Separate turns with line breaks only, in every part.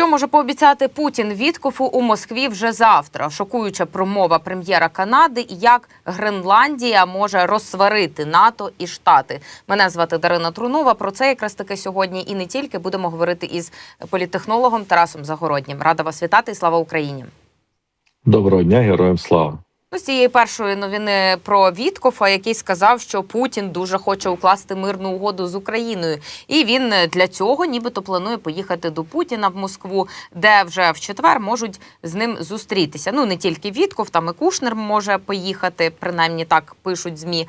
Що може пообіцяти Путін Віткофу у Москві вже завтра? Шокуюча промова прем'єра Канади і як Гренландія може розсварити НАТО і Штати. Мене звати Дарина Трунова. Про це якраз таки сьогодні і не тільки будемо говорити із політтехнологом Тарасом Загороднім. Рада вас вітати і слава Україні.
Доброго дня, героям слава.
Ну, з цієї першої новини про Віткофа, який сказав, що Путін дуже хоче укласти мирну угоду з Україною, і він для цього нібито планує поїхати до Путіна в Москву, де вже в четвер можуть з ним зустрітися. Ну не тільки Вітков, там і Кушнер може поїхати, принаймні так пишуть змі.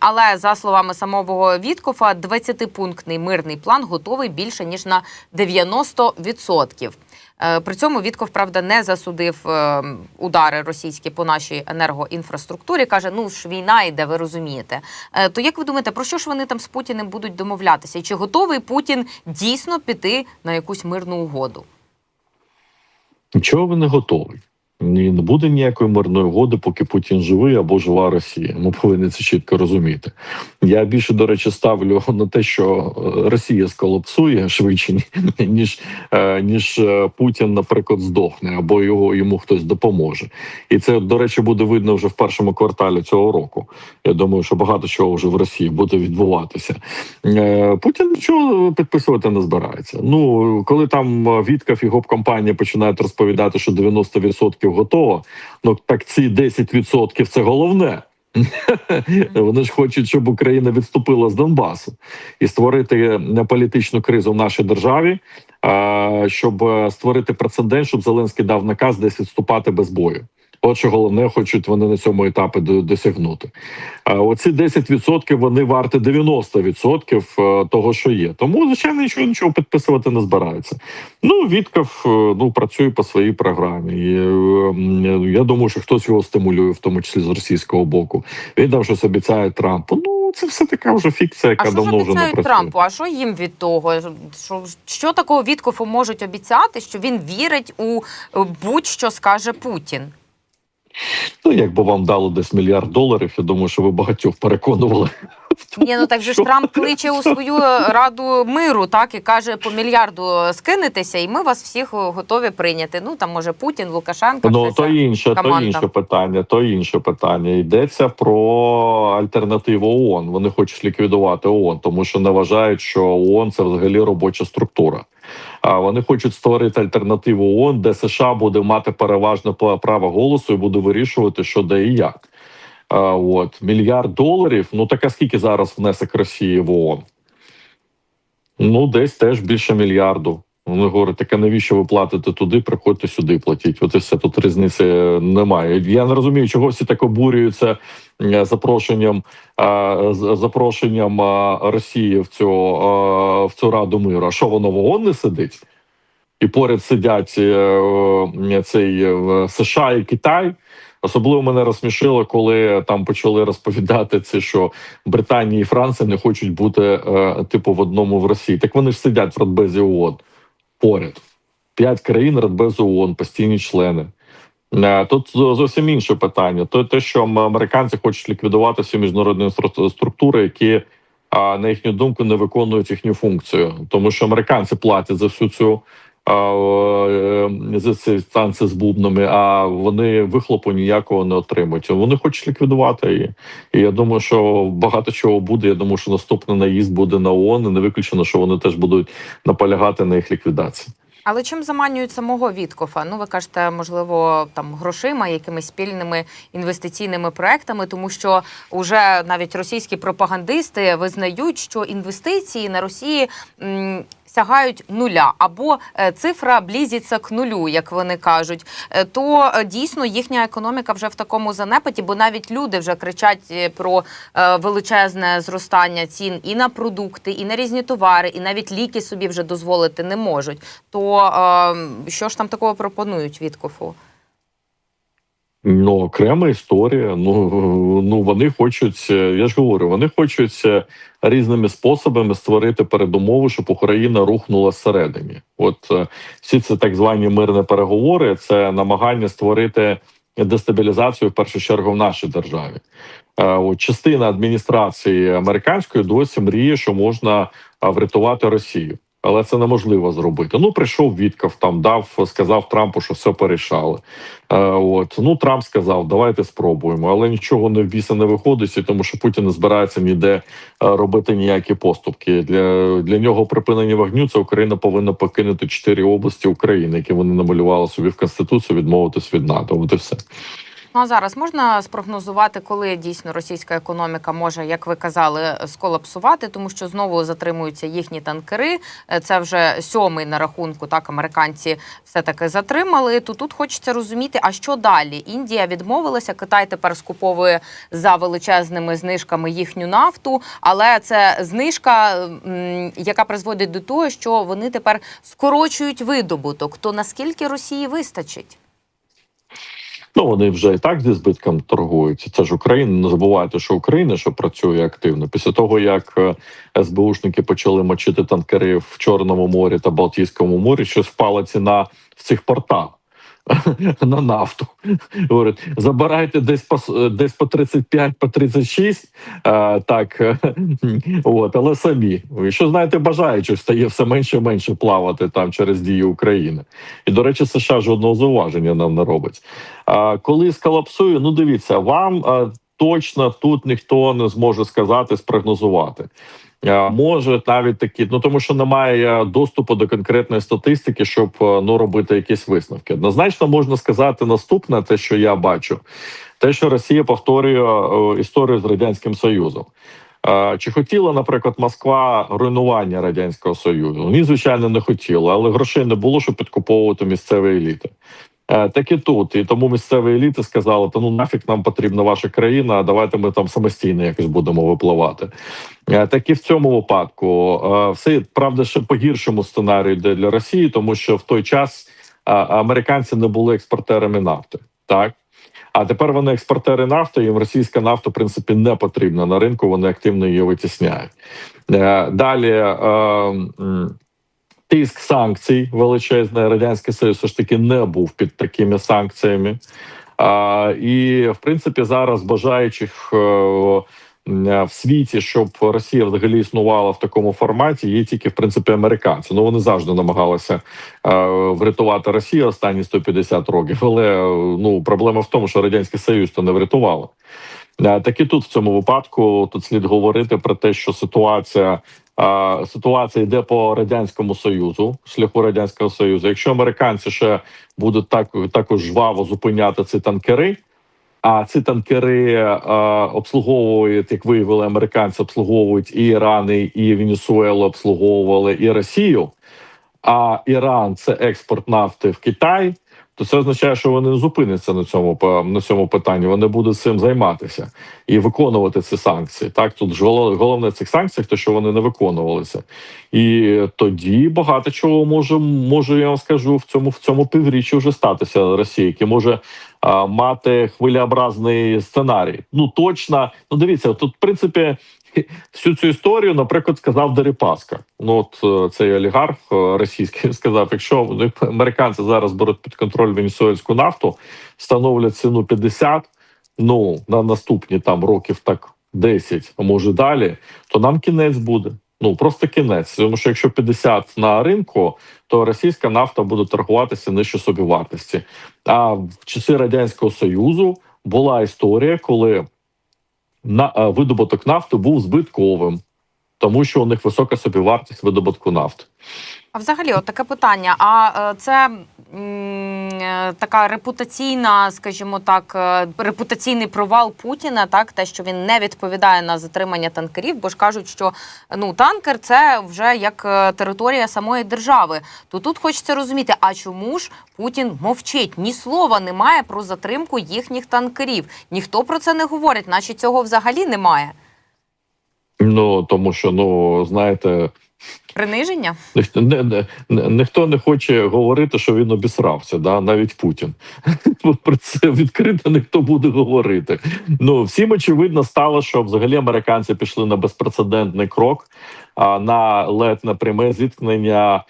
Але за словами самого Віткофа, 20-пунктний мирний план готовий більше ніж на 90%. Е, При цьому Вітков, правда, не засудив е, удари російські по нашій енергоінфраструктурі. каже: ну ж війна йде, ви розумієте. Е, То як ви думаєте, про що ж вони там з Путіним будуть домовлятися? І чи готовий Путін дійсно піти на якусь мирну угоду?
Чого вони готові. Не буде ніякої мирної угоди, поки Путін живий або жива Росія. Ми повинні це чітко розуміти. Я більше, до речі, ставлю на те, що е, Росія сколапсує швидше, ніж, е, ніж е, Путін, наприклад, здохне або його йому хтось допоможе. І це, до речі, буде видно вже в першому кварталі цього року. Я думаю, що багато чого вже в Росії буде відбуватися. Путін нічого підписувати не збирається. Ну коли там Віткав і гоп-компанія починають розповідати, що 90% готово, ну так ці 10% це головне. Вони ж хочуть, щоб Україна відступила з Донбасу і створити е, політичну кризу в нашій державі, щоб е, створити прецедент, щоб Зеленський дав наказ десь відступати без бою. От що головне, хочуть вони на цьому етапі досягнути. А оці 10% вони варті 90% е, того, що є. Тому, звичайно, нічого нічого підписувати не збираються. Ну, Вітков е, ну, працює по своїй програмі. І, е, я думаю, що хтось його стимулює, в тому числі з російського боку. Він там щось обіцяє Трампу. Ну, це все така вже фікція, яка
А що
давно вже не працює.
Трампу? А що їм від того? Що, що такого Віткофу можуть обіцяти, що він вірить у будь-що скаже Путін?
Ну, якби вам дало десь мільярд доларів, я думаю, що ви багатьох переконували.
Ні, ну так же ж Трамп кличе у свою раду миру, так і каже по мільярду скинетеся, і ми вас всіх готові прийняти. Ну там може Путін, Лукашенко.
Ну то інше, то інше питання. То інше питання. Йдеться про альтернативу ООН. Вони хочуть ліквідувати ООН, тому що не вважають, що ООН – це взагалі робоча структура. А вони хочуть створити альтернативу ООН, де США буде мати переважне право голосу і буде вирішувати, що де і як. А, от мільярд доларів. Ну так а скільки зараз внесок Росії в ООН? Ну, десь теж більше мільярду. Вони говорять, таке навіщо ви платите туди, приходьте сюди, платіть. От і все тут різниці немає. Я не розумію, чого всі так обурюються запрошенням запрошенням Росії в цю в цю раду миру. А що воно в ООН не сидить? І поряд сидять е, цей е, США і Китай. Особливо мене розсмішило, коли там почали розповідати це, що Британія і Франція не хочуть бути е, типу в одному в Росії. Так вони ж сидять в Радбезі ООН поряд. П'ять країн Радбезу ООН, постійні члени. Е, Тут зовсім інше питання. То те, що американці хочуть ліквідувати всі міжнародні структури, які, а, на їхню думку, не виконують їхню функцію, тому що американці платять за всю цю станції з бубнами, а вони вихлопу ніякого не отримують. Вони хочуть ліквідувати її. І я думаю, що багато чого буде. Я думаю, що наступний наїзд буде на ООН, і не виключено, що вони теж будуть наполягати на їх ліквідації.
Але чим заманюють самого Віткофа? Ну ви кажете, можливо, там грошима, якимись спільними інвестиційними проектами, тому що вже навіть російські пропагандисти визнають, що інвестиції на Росії. м, Сягають нуля або е, цифра близиться к нулю, як вони кажуть, Е, то е, дійсно їхня економіка вже в такому занепаті, бо навіть люди вже кричать про величезне зростання цін і на продукти, і на різні товари, і навіть ліки собі вже дозволити не можуть. То е, що ж там такого пропонують Віткофу?
Ну, окрема історія. Ну, ну вони хочуть, е, я ж говорю, вони хочуть е, різними способами створити передумови, щоб Україна рухнула зсередині. От е, всі ці так звані мирні переговори це намагання створити дестабілізацію в першу чергу в нашій державі. От частина адміністрації американської досі мріє, що можна врятувати Росію. Але це неможливо зробити. Ну прийшов Вітков, там дав, сказав Трампу, що все порішали. Е, от ну Трамп сказав, давайте спробуємо, але нічого не в біса не виходить, тому що Путін не збирається ніде е, робити ніякі поступки. Для, для нього припинення вогню це Україна повинна покинути чотири області України, які вони намалювали собі в конституцію, відмовитись від НАТО. От і все.
Ну а зараз можна спрогнозувати, коли дійсно російська економіка може, як ви казали, сколапсувати, тому що знову затримуються їхні танкери. Е, Це вже сьомий на рахунку. Так американці все таки затримали. То тут хочеться розуміти, а що далі? Індія відмовилася, Китай тепер скуповує за величезними знижками їхню нафту, але це знижка, яка призводить до того, що вони тепер скорочують видобуток. То наскільки Росії вистачить?
Ну вони вже і так зі збитком торгуються. Це ж Україна. Не забувайте, що Україна що працює активно. Після того як е, СБУшники почали мочити танкери в Чорному морі та Балтійському морі, що впала ціна в цих портах. На нафту говорить, забирайте десь по десь по 35, по 36, е, так е, от, але самі. Що знаєте, бажаючих стає все менше і менше плавати там через дії України. І до речі, США жодного зауваження нам не робить. А коли сколапсує, ну дивіться, вам а, точно тут ніхто не зможе сказати, спрогнозувати. Може навіть такі, ну тому що немає доступу до конкретної статистики, щоб ну робити якісь висновки. Однозначно можна сказати наступне, те, що я бачу, те, що Росія повторює е, історію з радянським Союзом. Е, Чи хотіла, наприклад, Москва руйнування радянського союзу? Ні, звичайно, не хотіла, але грошей не було, щоб підкуповувати місцеві еліти. Е, Так і тут. І тому місцеві еліти сказали: та ну нафіг нам потрібна ваша країна, давайте ми там самостійно якось будемо випливати. Е, Так і в цьому випадку е, все правда ще по гіршому сценарію йде для Росії, тому що в той час американці не були експортерами нафти. Так. А тепер вони експортери нафти, їм російська нафта, в принципі, не потрібна на ринку. Вони активно її витісняють. Далі тиск санкцій величезний радянський союз все ж таки не був під такими санкціями. А, і в принципі зараз бажаючих е, в світі, щоб Росія взагалі існувала в такому форматі, є тільки в принципі американці. Ну вони завжди намагалися е, врятувати Росію останні 150 років. Але ну проблема в тому, що радянський союз то не врятувало. Е, Так і тут в цьому випадку тут слід говорити про те, що ситуація. Ситуація йде по радянському союзу, шляху радянського союзу. Якщо американці ще будуть так також жваво зупиняти ці танкери, а ці танкери е, обслуговують, як виявили американці, обслуговують і Іран, і- і Венесуелу обслуговували, і Росію. А Іран це експорт нафти в Китай. То це означає, що вони зупиняться на цьому на цьому питанні. Вони будуть цим займатися і виконувати ці санкції. Так тут ж голов- головне цих санкціях, те, що вони не виконувалися, і тоді багато чого може може я вам скажу в цьому в цьому півріччі вже статися Росії, який може а, мати хвилеобразний сценарій. Ну точно, ну дивіться, тут в принципі. Всю цю історію, наприклад, сказав Дерипаска. Ну от е, цей олігарх е, російський сказав: якщо американці зараз беруть під контроль венесуельську нафту, встановлять ціну 50, ну на наступні там років так 10, а може далі, то нам кінець буде. Ну просто кінець. Тому що якщо 50 на ринку, то російська нафта буде торгуватися нижче собівартості. А в часи радянського союзу була історія, коли на е, видобуток нафти був збитковим, тому що у них висока собівартість видобутку нафти.
А взагалі, от таке питання. А е, це м, е, така репутаційна, скажімо так, е, репутаційний провал Путіна, так те, що він не відповідає на затримання танкерів, бо ж кажуть, що ну танкер це вже як територія самої держави. То тут хочеться розуміти, а чому ж Путін мовчить? Ні слова немає про затримку їхніх танкерів. Ніхто про це не говорить, наче цього взагалі немає.
Ну тому що ну знаєте,
Приниження?
ніхто не, не, ніхто не хоче говорити, що він обісрався, да навіть Путін. Про це відкрито ніхто буде говорити. Ну всім очевидно стало, що взагалі американці пішли на безпрецедентний крок, на ледь на пряме зіткнення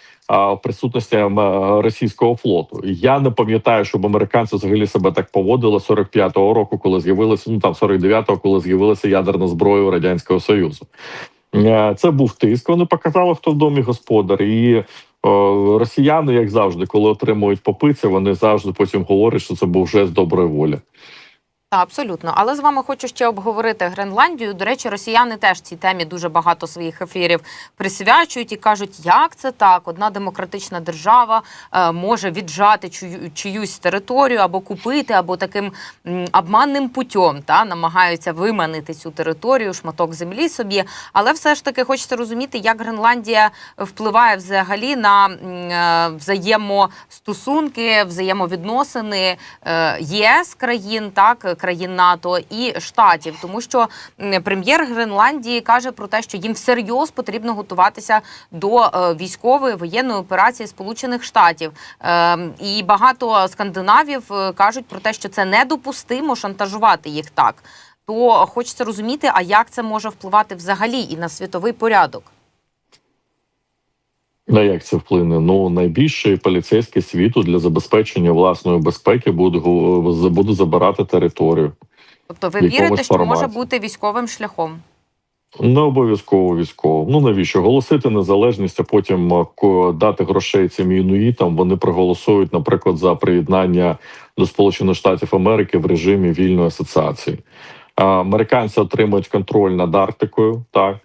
присутності ем, російського флоту. Я не пам'ятаю, щоб американці взагалі себе так поводили 45-го року, коли з'явилися, ну там 49-го, коли з'явилася ядерна зброя радянського союзу. Е, Це був тиск. Вони показали, хто в домі господар. І е, росіяни, як завжди, коли отримують попиці, вони завжди потім говорять, що це був жест доброї волі.
Абсолютно. Але з вами хочу ще обговорити Гренландію. До речі, росіяни теж цій темі дуже багато своїх ефірів присвячують і кажуть, як це так? Одна демократична держава е, може віджати чию, чиюсь територію або купити, або таким обманним путем та намагаються виманити цю територію, шматок землі собі. Але все ж таки хочеться розуміти, як Гренландія впливає взагалі на е, взаємостосунки, взаємовідносини е, ЄС країн, так країн НАТО і штатів, тому що прем'єр Гренландії каже про те, що їм всерйоз потрібно готуватися до е, військової воєнної операції Сполучених Штатів. Е, І багато скандинавів е, кажуть про те, що це недопустимо шантажувати їх так. То хочеться розуміти, а як це може впливати взагалі і на світовий порядок.
На як це вплине? Ну найбільший поліцейський світу для забезпечення власної безпеки буде буде забирати територію.
Тобто, ви вірите, що може бути військовим шляхом?
Не обов'язково військово. Ну навіщо голосити незалежність, а потім дати грошей цим інуїтам? Вони проголосують, наприклад, за приєднання до Сполучених Штатів Америки в режимі вільної асоціації. Американці отримують контроль над Арктикою, так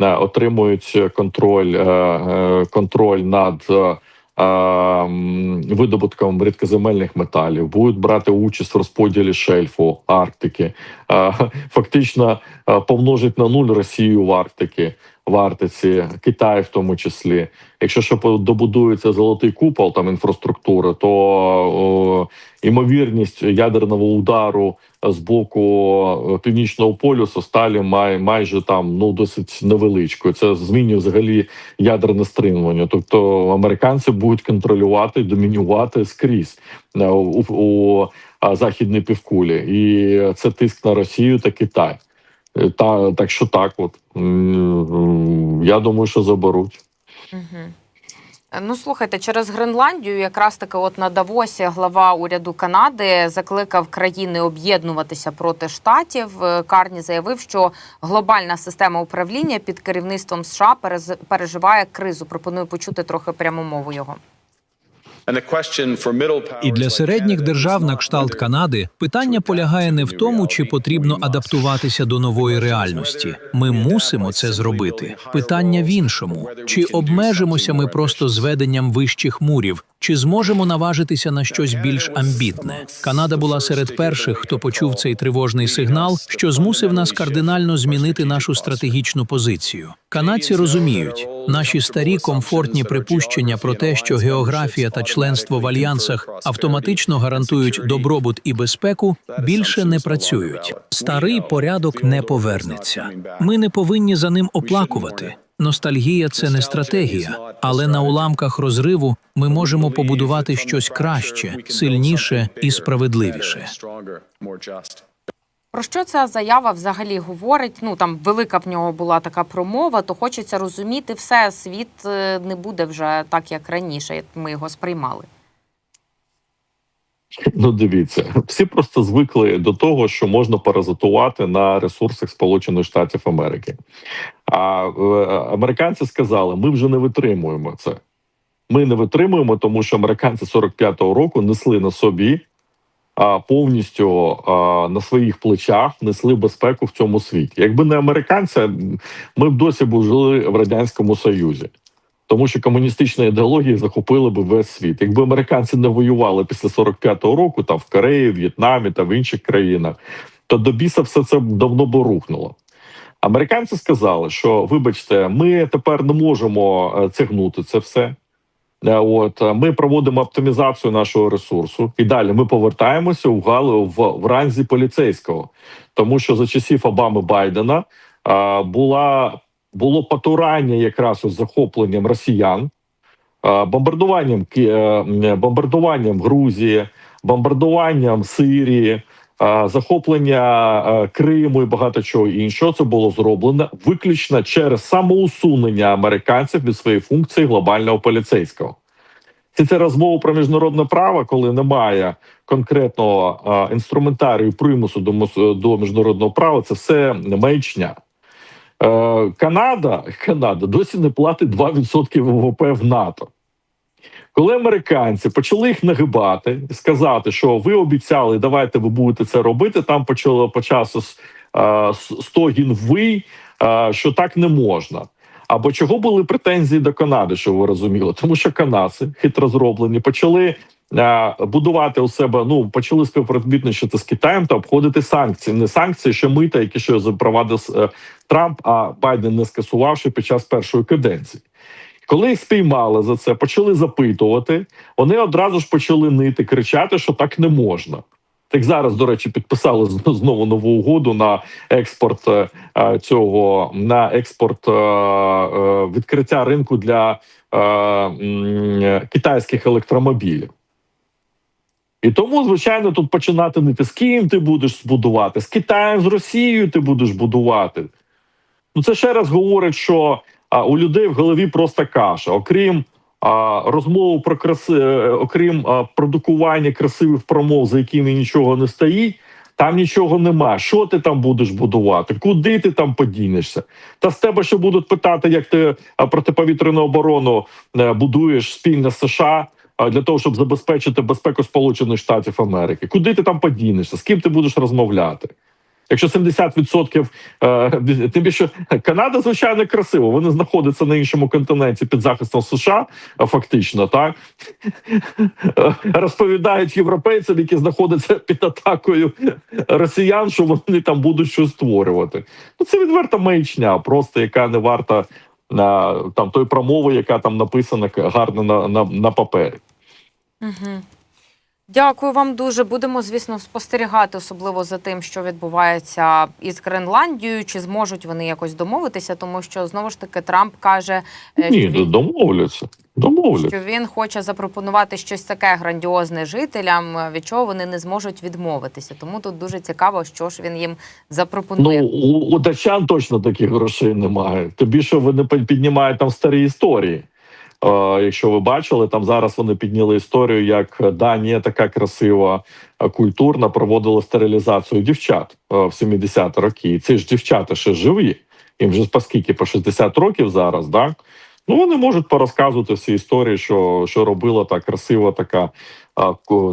отримують контроль, е, е, контроль над. е, е, м, Видобутком рідкоземельних металів будуть брати участь в розподілі шельфу Арктики, Е, фактично е, помножить на нуль Росію в Арктиці, в Арктиці, Китай в тому числі. Якщо ще добудується золотий купол там інфраструктури, то о, ймовірність ядерного удару з боку північного полюсу сталі май, майже там ну досить невеличкою. Це змінює взагалі ядерне стримування. Тобто американці будуть контролювати, домінювати скрізь е, у, у західній півкулі, і це тиск на Росію та Китай. Та так що так, от я думаю, що заберуть.
Угу. Ну, слухайте, через Гренландію, якраз таки, от на Давосі глава уряду Канади закликав країни об'єднуватися проти штатів. Е, Карні заявив, що глобальна система управління під керівництвом США переживає кризу. Пропоную почути трохи пряму мову його.
І для середніх держав на кшталт Канади питання полягає не в тому, чи потрібно адаптуватися до нової реальності. Ми мусимо це зробити. Питання в іншому: чи обмежимося ми просто зведенням вищих мурів, чи зможемо наважитися на щось більш амбітне? Канада була серед перших, хто почув цей тривожний сигнал, що змусив нас кардинально змінити нашу стратегічну позицію. Канадці розуміють, наші старі комфортні припущення про те, що географія та членство в альянсах автоматично гарантують добробут і безпеку, більше не працюють. Старий порядок не повернеться. Ми не повинні за ним оплакувати. Ностальгія це не стратегія, але на уламках розриву ми можемо побудувати щось краще, сильніше і справедливіше.
Про що ця заява взагалі говорить? Ну там велика в нього була така промова, то хочеться розуміти, все світ е, не буде вже так, як раніше, як ми його сприймали.
Ну, дивіться, всі просто звикли до того, що можна паразитувати на ресурсах Сполучених Штатів Америки. А е, американці сказали: ми вже не витримуємо це. Ми не витримуємо, тому що американці 45-го року несли на собі а, повністю а, на своїх плечах несли безпеку в цьому світі. Якби не американці, ми б досі б жили в радянському союзі. Тому що комуністична ідеологія захопила би весь світ. Якби американці не воювали після 45-го року, там в Кореї, В'єтнамі та в інших країнах, то до біса все це давно б рухнуло. Американці сказали, що вибачте, ми тепер не можемо е, цягнути це все. Е, От е, ми проводимо оптимізацію нашого ресурсу, і далі ми повертаємося в галу в, в ранзі поліцейського, тому що за часів Обами Байдена а, була було потурання якраз із захопленням росіян, бомбардуванням Ки- е, бомбардуванням Грузії, бомбардуванням Сирії. Захоплення е, Криму і багато чого іншого це було зроблено виключно через самоусунення американців від своєї функції глобального поліцейського. Це це розмова про міжнародне право, коли немає конкретного е, інструментарію примусу до, до міжнародного права. Це все маячня. Е, Канада, Канада досі не платить 2% ВВП в НАТО. Коли американці почали їх нагибати і сказати, що ви обіцяли, давайте ви будете це робити, там почало почався с- е, стогін ви, е, що так не можна. Або чого були претензії до Канади, що ви розуміли? Тому що канадці хитро зроблені, почали будувати у себе. Ну почали співробітничати з Китаєм та обходити санкції. Не санкції, що мита, які ще запровадив е, Трамп, а Байден не скасувавши під час першої каденції. Коли їх спіймали за це, почали запитувати. Вони одразу ж почали нити, кричати, що так не можна. Так зараз, до речі, підписали знову нову угоду на експорт е, е, цього на експорт е, е, відкриття ринку для е, китайських електромобілів. І тому, звичайно, тут починати нити з ким ти будеш будувати, з Китаєм, з Росією ти будеш будувати. Ну, це ще раз говорить, що а, у людей в голові просто каша. Окрім а, розмови про краси, е, окрім а, продукування красивих промов, за якими нічого не стоїть, там нічого нема. Що ти там будеш будувати? Куди ти там подінешся? Та з тебе ще будуть питати, як ти протиповітряну оборону е, будуєш спільно з США. Для того щоб забезпечити безпеку Сполучених Штатів Америки, куди ти там подінешся? З ким ти будеш розмовляти? Якщо 70%, е, тим більше Канада, звичайно, красиво. Вони знаходяться на іншому континенті під захистом США, е, фактично, так Е, розповідають європейцям, які знаходяться під атакою росіян, що вони там будуть щось створювати. Ну це відверта маячня, просто яка не варта там той промови, яка там написана гарно на, на, на папері.
Угу. Дякую вам дуже. Будемо, звісно, спостерігати, особливо за тим, що відбувається із Гренландією. Чи зможуть вони якось домовитися, тому що знову ж таки Трамп каже, е,
Ні,
що він
домовляться. Домовляться.
що він хоче запропонувати щось таке грандіозне жителям, е, від чого вони не зможуть відмовитися. Тому тут дуже цікаво, що ж він їм запропонує.
Ну у, у датчан точно таких грошей немає. Тобі що вони пи- піднімають там старі історії. Е, якщо ви бачили, там зараз вони підняли історію, як Данія така красива, е, культурна проводила стерилізацію дівчат е, в 70-ті роки. І ці ж дівчата ще живі. Їм вже по скільки по 60 років зараз, так? Ну вони можуть порозказувати всі історії, що, що робила та красива така.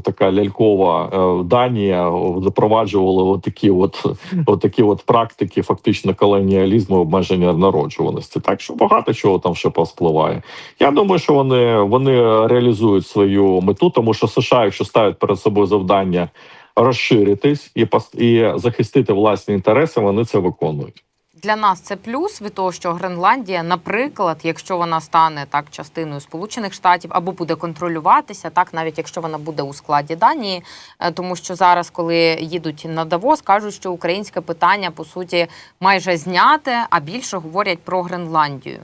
Така лялькова е, Данія о, запроваджувала отакі от отакі от практики, фактично колоніалізму, обмеження народжуваності. Так що багато чого там ще повспливає. Я думаю, що вони, вони реалізують свою мету, тому що США, якщо ставлять перед собою завдання розширитись і і захистити власні інтереси, вони це виконують.
Для нас це плюс від того, що Гренландія, наприклад, якщо вона стане так частиною Сполучених Штатів або буде контролюватися, так навіть якщо вона буде у складі Данії, е, тому що зараз, коли їдуть на Давос, кажуть, що українське питання по суті майже зняте, а більше говорять про Гренландію.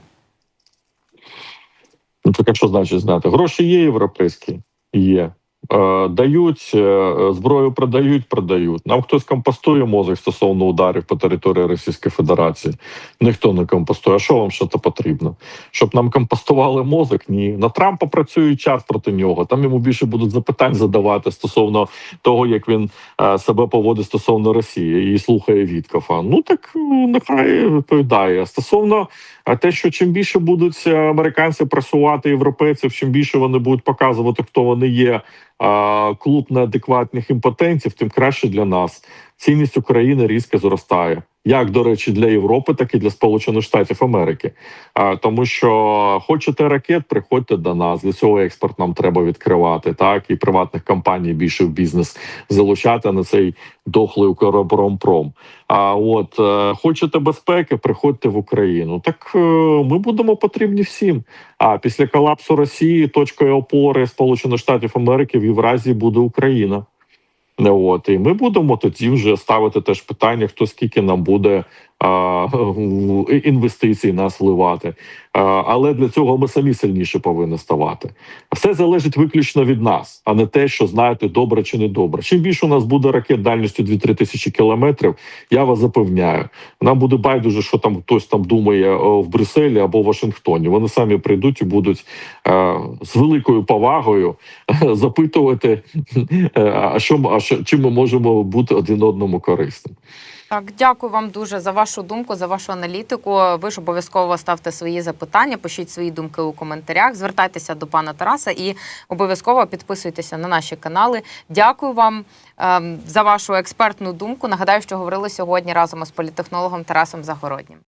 Ну так що значить знати? Гроші є європейські, є. Е, дають е, зброю, продають, продають. Нам хтось компостує мозок стосовно ударів по території Російської Федерації. Ніхто не компостує. А що вам що то потрібно? Щоб нам компостували мозок? Ні. На Трампа працює час проти нього. Там йому більше будуть запитань задавати стосовно того, як він е, себе поводить стосовно Росії і слухає Віткофа. Ну так ну, нехай відповідає. Стосовно те, що чим більше будуть е, американці пресувати європейців, чим більше вони будуть показувати, хто вони є, а, клуб неадекватних імпотентів, тим краще для нас. Цінність України різко зростає. Як до речі, для Європи, так і для Сполучених Штатів Америки. А, тому що хочете ракет, приходьте до нас. Для цього експорт нам треба відкривати. Так і приватних компаній більше в бізнес залучати на цей дохлий Укроборонпром. А от е, хочете безпеки, приходьте в Україну. Так е, ми будемо потрібні всім. А після колапсу Росії точкою опори Сполучених Штатів Америки в Євразії буде Україна. От і ми будемо тоді вже ставити теж питання, хто скільки нам буде інвестицій нас вливати. Але для цього ми самі сильніше повинні ставати. Все залежить виключно від нас, а не те, що знаєте, добре чи не добре. Чим більше у нас буде ракет дальністю 2-3 тисячі кілометрів, я вас запевняю, нам буде байдуже, що там хтось там думає в Брюсселі або в Вашингтоні. Вони самі прийдуть і будуть е, з великою повагою запитувати, е, а що а що чим ми можемо бути один одному корисним.
Так, дякую вам дуже за вашу думку, за вашу аналітику. Ви ж обов'язково ставте свої запитання, пишіть свої думки у коментарях, звертайтеся до пана Тараса і обов'язково підписуйтеся на наші канали. Дякую вам ем, за вашу експертну думку. Нагадаю, що говорили сьогодні разом із політехнологом Тарасом Загороднім.